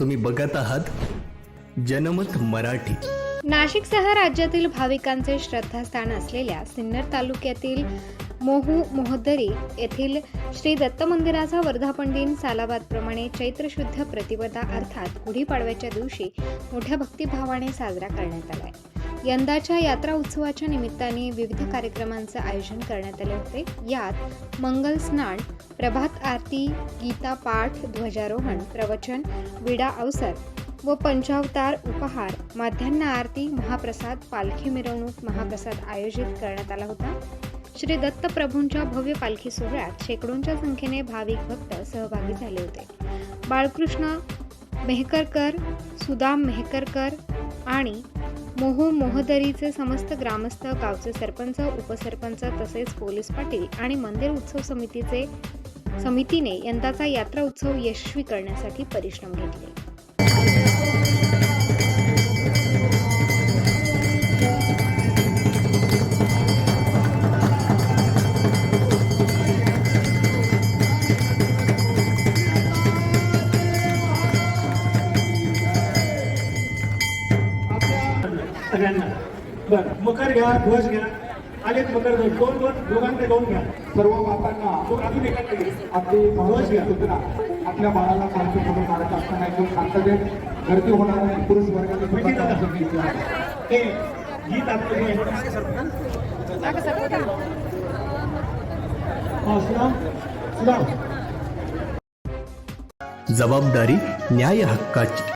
तुम्ही बघत आहात जनमत मराठी. नाशिकसह राज्यातील भाविकांचे श्रद्धास्थान असलेल्या सिन्नर तालुक्यातील मोहू मोहदरी येथील श्री दत्त मंदिराचा वर्धापन दिन सालाबादप्रमाणे चैत्र शुद्ध प्रतिपदा अर्थात गुढीपाडव्याच्या दिवशी मोठ्या भक्तिभावाने साजरा करण्यात आला आहे. यंदाच्या यात्रा उत्सवाच्या निमित्ताने विविध कार्यक्रमांचं आयोजन करण्यात आले होते. यात मंगल स्नान प्रभात आरती गीता पाठ ध्वजारोहण प्रवचन विडा अवसर व पंचावतार उपहार माध्यान्ह आरती महाप्रसाद पालखी मिरवणूक महाप्रसाद आयोजित करण्यात आला होता. श्री दत्त प्रभूंच्या भव्य पालखी सोहळ्यात शेकडोंच्या संख्येने भाविक भक्त सहभागी झाले होते. बाळकृष्ण मेहकरकर सुदाम मेहकरकर आणि मोहू मोहदरीचे समस्त ग्रामस्थ गावचे सरपंच उपसरपंच तसेच पोलीस पाटील आणि मंदिर उत्सव समितीचे समितीने यंदाचा यात्रा उत्सव यशस्वी करण्यासाठी परिश्रम घेतले. सगळ्यांना. बर मकर घ्या ध्वज घ्या. आलेत मकर ध्वज दोन दोन दोघांकडे दोन घ्या. सर्व मातांना अजून एकाकडे घ्या. अगदी महत्वाची सूचना आपल्या बाळाला खालचे फोटो काढत असताना एकदम शांततेत गर्दी होणार नाही. पुरुष वर्गाने सुद्धा घ्यायची आहे. हे गीत आपलं सुदाम सुदाम जबाबदारी न्याय हक्काची.